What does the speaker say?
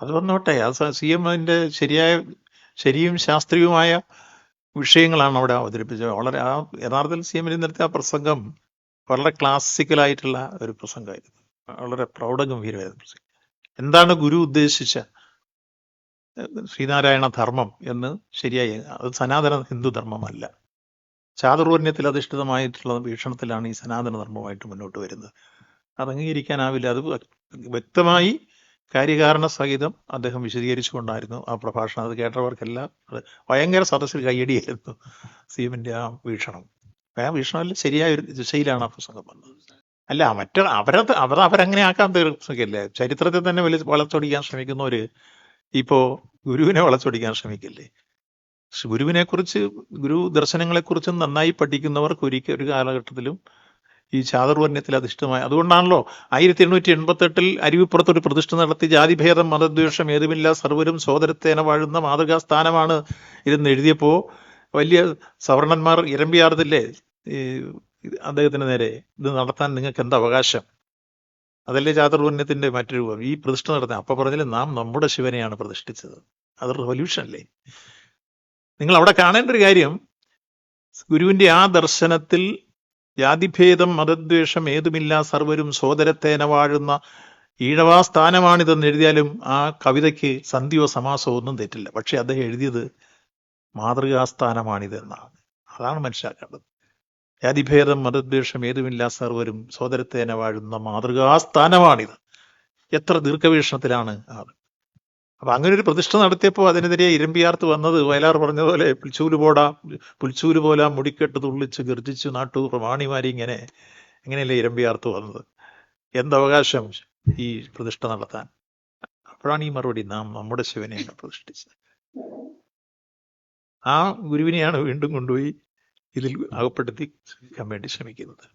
അത് വന്നോട്ടെ. അത് സി എമ്മിന്റെ ശരിയായ ശരിയും ശാസ്ത്രീയവുമായ വിഷയങ്ങളാണ് അവിടെ അവതരിപ്പിച്ചത്. വളരെ ആ യഥാർത്ഥത്തിൽ സി എമ്മിന് നിർത്തിയ ആ പ്രസംഗം വളരെ ക്ലാസിക്കലായിട്ടുള്ള ഒരു പ്രസംഗമായിരുന്നു. വളരെ പ്രൗഢഗംഭീരമായിരുന്നു പ്രസംഗം. എന്താണ് ഗുരു ഉദ്ദേശിച്ച ശ്രീനാരായണ ധർമ്മം എന്ന് ശരിയായി അത് സനാതന ഹിന്ദു ധർമ്മമല്ല. ചാതുർവർണ്യത്തിൽ അധിഷ്ഠിതമായിട്ടുള്ള വീക്ഷണത്തിലാണ് ഈ സനാതന ധർമ്മമായിട്ട് മുന്നോട്ട് വരുന്നത്. അത് അംഗീകരിക്കാനാവില്ല. അത് വ്യക്തമായി കാര്യകാരണ സഹിതം അദ്ദേഹം വിശദീകരിച്ചുകൊണ്ടായിരുന്നു ആ പ്രഭാഷണം. അത് കേട്ടവർക്കെല്ലാം ഭയങ്കര സദസ്സിൽ കയ്യടിയായിരുന്നു സി എമ്മിന്റെ ആ വീക്ഷണം. ആ വീക്ഷണമല്ല ശരിയായ ഒരു ദിശയിലാണ് ആ പ്രസംഗം വന്നത്. അല്ല മറ്റ അവരത് അവർ അവരങ്ങനെ ആക്കാൻ തീർക്കില്ല ചരിത്രത്തെ തന്നെ വലിയ വളച്ചൊടിക്കാൻ ശ്രമിക്കുന്നവര് ഇപ്പോ ഗുരുവിനെ വളച്ചൊടിക്കാൻ ശ്രമിക്കില്ലേ? ഗുരുവിനെ കുറിച്ച് ഗുരു ദർശനങ്ങളെ കുറിച്ച് നന്നായി പഠിക്കുന്നവർക്ക് ഒരിക്കൽ ഒരു കാലഘട്ടത്തിലും ഈ ചാതുർവർണയത്തിൽ അധിഷ്ഠിതമായ അതുകൊണ്ടാണല്ലോ ആയിരത്തി എണ്ണൂറ്റി എൺപത്തി എട്ടിൽ അരുവിപ്പുറത്ത് ഒരു പ്രതിഷ്ഠ നടത്തി ജാതിഭേദം മതദ്വേഷം ഏതുമില്ല സർവരും സോദരത്തേന വാഴുന്ന മാതൃകാ സ്ഥാനമാണ് ഇതെന്ന് എഴുതിയപ്പോ വലിയ സവർണന്മാർ ഇരമ്പിയാർന്നില്ലേ? ഈ അദ്ദേഹത്തിന് നേരെ ഇത് നടത്താൻ നിങ്ങൾക്ക് എന്ത് അവകാശം? അതല്ലേ ചാതുർവർണയത്തിന്റെ മറ്റൊരു രൂപം. ഈ പ്രതിഷ്ഠ നടത്തി അപ്പൊ പറഞ്ഞില്ലേ നാം നമ്മുടെ ശിവനെയാണ് പ്രതിഷ്ഠിച്ചത്. അത് റെവല്യൂഷൻ അല്ലേ? നിങ്ങൾ അവിടെ കാണേണ്ട ഒരു കാര്യം ഗുരുവിന്റെ ആ ദർശനത്തിൽ ജാതിഭേദം മതദ്വേഷം ഏതുമില്ല സർവരും സോദരത്തേന വാഴുന്ന ഈഴവാ സ്ഥാനമാണിതെന്ന് എഴുതിയാലും ആ കവിതയ്ക്ക് സന്ധിയോ സമാസോ ഒന്നും തെറ്റില്ല. പക്ഷെ അദ്ദേഹം എഴുതിയത് മാതൃകാസ്ഥാനമാണിതെന്നാണ് അതാണ് മനസ്സിലാക്കേണ്ടത്. ജാതിഭേദം മതദ്വേഷം ഏതുമില്ല സർവരും സോദരത്തേന വാഴുന്ന മാതൃകാസ്ഥാനമാണിത്. എത്ര ദീർഘവീക്ഷണത്തിലാണ് അത്. അപ്പൊ അങ്ങനെ ഒരു പ്രതിഷ്ഠ നടത്തിയപ്പോൾ അതിനെതിരെ ഇരമ്പിയാർത്ത് വന്നത് വയലാർ പറഞ്ഞതുപോലെ പുൽച്ചൂൽ പോടാ പുൽച്ചൂൽ പോല മുടിക്കെട്ട് തുള്ളിച്ച് ഗർജിച്ച് നാട്ടു പ്രമാണിമാരി ഇങ്ങനെ എങ്ങനെയല്ലേ ഇരമ്പിയാർത്ത് വന്നത്. എന്തവകാശം ഈ പ്രതിഷ്ഠ നടത്താൻ? അപ്പോഴാണ് ഈ മറുപടി നാം നമ്മുടെ ശിവനെയാണ് പ്രതിഷ്ഠിച്ചത്. ആ ഗുരുവിനെയാണ് വീണ്ടും കൊണ്ടുപോയി ഇതിൽ അകപ്പെടുത്തി വേണ്ടി ശ്രമിക്കുന്നത്.